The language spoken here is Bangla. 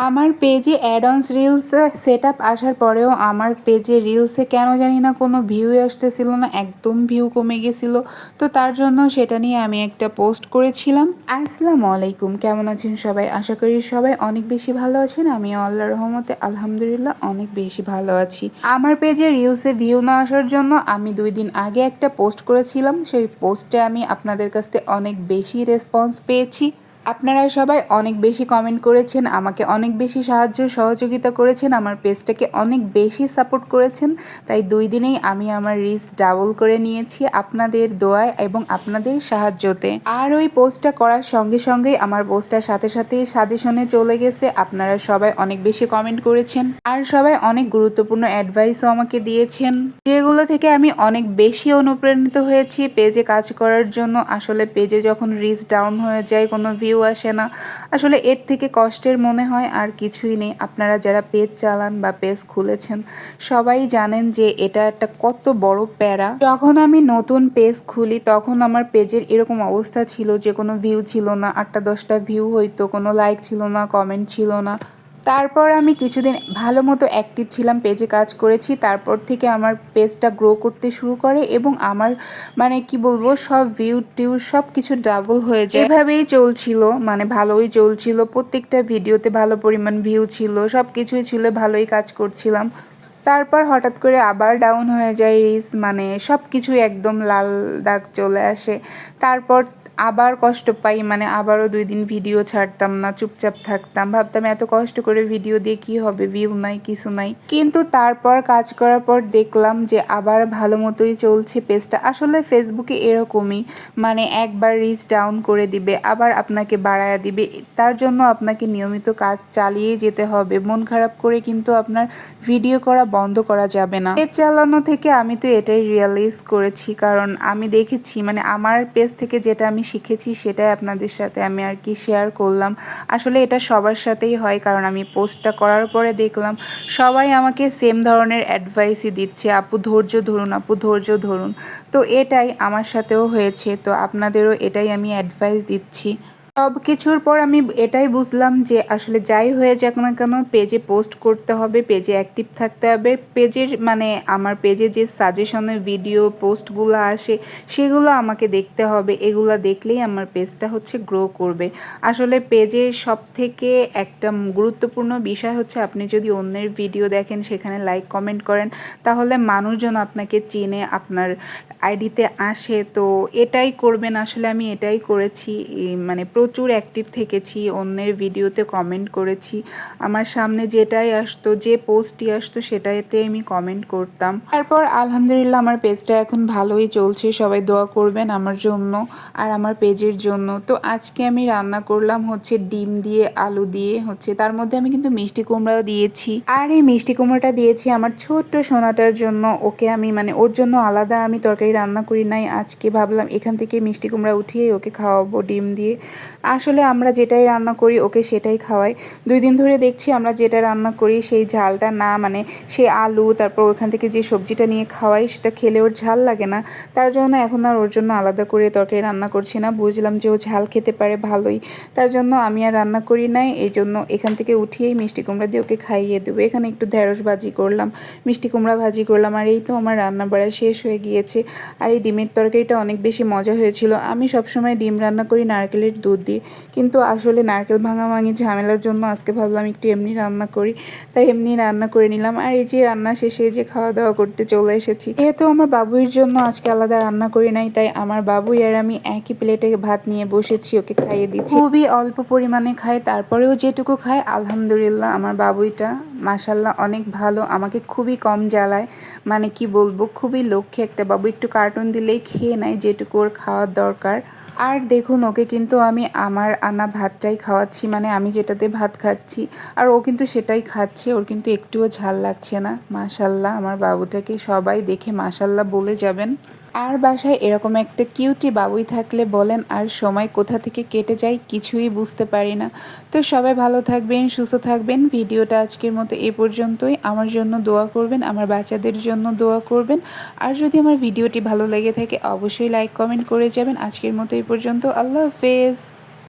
আমার পেজে অ্যাডন্স রিলস সেট আপ আসার পরেও আমার পেজে রিলসে কেন জানি না কোনো ভিউ আসতেছিল না, একদম ভিউ কমে গেছিল। তো তার জন্য সেটা নিয়ে আমি একটা পোস্ট করেছিলাম। আসসালামু আলাইকুম, কেমন আছেন সবাই? আশা করি সবাই অনেক বেশি ভালো আছেন। আমি আল্লাহ রহমতে আলহামদুলিল্লাহ অনেক বেশি ভালো আছি। আমার পেজে রিলসে ভিউ না আসার জন্য আমি দুই দিন আগে একটা পোস্ট করেছিলাম। সেই পোস্টে আমি আপনাদের কাছ থেকে অনেক বেশি রেসপন্স পেয়েছি। আপনারা সবাই অনেক বেশি কমেন্ট করেছেন, আমাকে অনেক বেশি সাহায্য, সহযোগিতা করেছেন, আমার পেজটাকে অনেক বেশি সাপোর্ট করেছেন। তাই দুই দিনেই আমি আমার রিচ ডাবল করে নিয়েছি আপনাদের দোয়ায় এবং আপনাদের সাহায্যতে। আর ওই পোস্টটা করার সঙ্গে সঙ্গেই আমার পোস্টটার সাথে সাথে সাজেশনে চলে গেছে। আপনারা সবাই অনেক বেশি কমেন্ট করেছেন। আর সবাই অনেক গুরুত্বপূর্ণ অ্যাডভাইসও আমাকে দিয়েছেন। যেগুলো থেকে আমি অনেক বেশি অনুপ্রাণিত হয়েছি পেজে কাজ করার জন্য। আসলে পেজে যখন রিচ ডাউন হয়ে যায় কোনো ভিউ ভিউ আসে না। আসলে এর থেকে কষ্টের মনে হয় আর কিছুই নেই। আপনারা যারা পেজ চালান বা পেজ খুলেছেন, সবাই জানেন যে এটা একটা কত বড় প্যারা। যখন আমি নতুন পেজ খুলি, তখন আমার পেজের এরকম অবস্থা ছিল যে কোনো ভিউ ছিল না। আটটা দশটা ভিউ হইতো, কোনো লাইক ছিল না কমেন্ট ছিল না। তারপর আমি কিছুদিন ভালো মতো অ্যাক্টিভ ছিলাম, পেজে কাজ করেছি। তারপর থেকে আমার পেজটা গ্রো করতে শুরু করে এবং আমার মানে কি বলব, সব ভিউ টিউ সব কিছু ডাবল হয়ে যায়। এভাবেই চলছিল মানে ভালোই চলছিল। প্রত্যেকটা ভিডিওতে ভালো পরিমাণ ভিউ ছিল সব কিছুই ছিল, ভালোই কাজ করছিলাম। তারপর হঠাৎ করে আবার ডাউন হয়ে যায় রিস মানে সব কিছুই একদম লাল দাগ চলে আসে। তারপর আবার কষ্ট পাই মানে আবারও দুই দিন ভিডিও ছাড়তাম না, চুপচাপ থাকতাম। ভাবতাম এত কষ্ট করে ভিডিও দিয়ে কী হবে ভিউ নাই, কিছু নাই। কিন্তু তারপর কাজ করার পর দেখলাম যে আবার ভালো মতোই চলছে পেজটা আসলে ফেসবুকে এরকমই মানে একবার রিচ ডাউন করে দিবে, আবার আপনাকে বাড়ায়া দিবে। তার জন্য আপনাকে নিয়মিত কাজ চালিয়ে যেতে হবে। মন খারাপ করে কিন্তু আপনার ভিডিও করা বন্ধ করা যাবে না। পেজ চালানো থেকে আমি তো এটাই রিয়ালাইজ করেছি, কারণ আমি দেখেছি মানে আমার পেজ থেকে যেটা আমি শিখেছি সেটাই আপনাদের সাথে আমি আর কি শেয়ার করলাম। আসলে এটা সবার সাথেই হয় কারণ আমি পোস্টটা করার পরে দেখলাম, সবাই আমাকে সেম ধরনের অ্যাডভাইসই দিচ্ছে, আপু ধৈর্য ধরুন, আপু ধৈর্য ধরুন। তো এটাই আমার সাথেও হয়েছে, তো আপনাদেরও এটাই আমি অ্যাডভাইস দিচ্ছি। সব কিছুর পর আমি এটাই বুঝলাম যে আসলে যাই হয়ে যাক না কেন পেজে পোস্ট করতে হবে পেজে অ্যাক্টিভ থাকতে হবে। পেজের মানে আমার পেজে যে সাজেশনের ভিডিও পোস্টগুলো আসে, সেগুলো আমাকে দেখতে হবে। এগুলো দেখলেই আমার পেজটা হচ্ছে গ্রো করবে। আসলে পেজের সব থেকে একটা গুরুত্বপূর্ণ বিষয় হচ্ছে, আপনি যদি অন্যের ভিডিও দেখেন, সেখানে লাইক কমেন্ট করেন, তাহলে মানুষজন আপনাকে চিনে, আপনার আইডিতে আসে। তো এটাই করবেন, আসলে আমি এটাই করেছি মানে প্রচুর অ্যাক্টিভ থেকেছি, অন্যের ভিডিওতে কমেন্ট করেছি। আমার সামনে যেটাই আসতো, যে পোস্টটি আসতো, সেটাইতে আমি কমেন্ট করতাম। তারপর আলহামদুলিল্লাহ আমার পেজটা এখন ভালোই চলছে, সবাই দোয়া করবেন আমার জন্য আর আমার পেজের জন্য। তো আজকে আমি রান্না করলাম হচ্ছে ডিম দিয়ে, আলু দিয়ে, হচ্ছে তার মধ্যে আমি কিন্তু মিষ্টি কুমড়াও দিয়েছি। আর এই মিষ্টি কুমড়াটা দিয়েছি আমার ছোট্ট সোনাটার জন্য। ওকে আমি মানে ওর জন্য আলাদা আমি তরকারি রান্না করি নাই। আজকে ভাবলাম এখান থেকে মিষ্টি কুমড়া উঠিয়ে ওকে খাওয়াবো ডিম দিয়ে। আসলে আমরা যেটাই রান্না করি, ওকে সেটাই খাওয়াই। দুই দিন ধরে দেখছি আমরা যেটা রান্না করি, সেই ঝালটা না মানে সে আলু, তারপর ওখান থেকে যে সবজিটা নিয়ে খাওয়াই, সেটা খেলে ওর ঝাল লাগে না। তার জন্য এখন আর ওর জন্য আলাদা করে তরকারি রান্না করছি না। বুঝলাম যে ও ঝাল খেতে পারে ভালোই। তার জন্য আমি আর রান্না করি নাই। এই জন্য এখান থেকে উঠিয়েই মিষ্টি কুমড়া দিয়ে ওকে খাইয়ে দেবো। এখানে একটু ঢেঁড়স ভাজি করলাম, মিষ্টি কুমড়া ভাজি করলাম, আর এই তো আমার রান্না বাড়া শেষ হয়ে গিয়েছে। আর এই ডিমের তরকারিটা অনেক বেশি মজা হয়েছিল। আমি সবসময় ডিম রান্না করি নারকেলের দুধ দিয়ে কিন্তু আসলে নারকেল ভাঙা ভাঙি ঝামেলার জন্য আজকে ভাবলাম একটু এমনি রান্না করি। তাই এমনি রান্না করে নিলাম। আর এই যে রান্না শেষে যে খাওয়া দাওয়া করতে চলে এসেছি, যেহেতু আমার বাবুইর জন্য আজকে আলাদা রান্না করি নাই, তাই আমার বাবুই আর আমি একই প্লেটে ভাত নিয়ে বসেছি, ওকে খাইয়ে দিচ্ছি। খুবই অল্প পরিমাণে খায়, তারপরেও যেটুকু খায়, আলহামদুলিল্লাহ আমার বাবুইটা মাসাল্লাহ অনেক ভালো, আমাকে খুবই কম জ্বালায়। মানে কি বলব, খুবই লক্ষ্যে একটা বাবু, একটু কার্টুন দিলেই খেয়ে নেয় যেটুকু ওর খাওয়ার দরকার। আর দেখুন, ওকে কিন্তু আমি আমার আনা ভাতটাই খাওয়াচ্ছি মানে আমি যেটাতে ভাত খাচ্ছি, আর ও কিন্তু সেটাই খাচ্ছে, ওর কিন্তু একটুও ঝাল লাগছে না। মাশাল্লাহ, আমার বাবুটাকে সবাই দেখে মাশাল্লাহ বলে যাবেন। আর বাসায় এরকম একটা কিউটি বাবুই থাকলে বলেন, আর সময় কোথা থেকে কেটে যায় কিছুই বুঝতে পারি না। তো সবাই ভালো থাকবেন, সুস্থ থাকবেন। ভিডিওটা আজকের মতো এ পর্যন্তই। আমার জন্য দোয়া করবেন, আমার বাচ্চাদের জন্য দোয়া করবেন। আর যদি আমার ভিডিওটি ভালো লেগে থাকে, অবশ্যই লাইক, কমেন্ট করে যাবেন। আজকের মতো এই পর্যন্ত। আল্লাহ হাফেজ।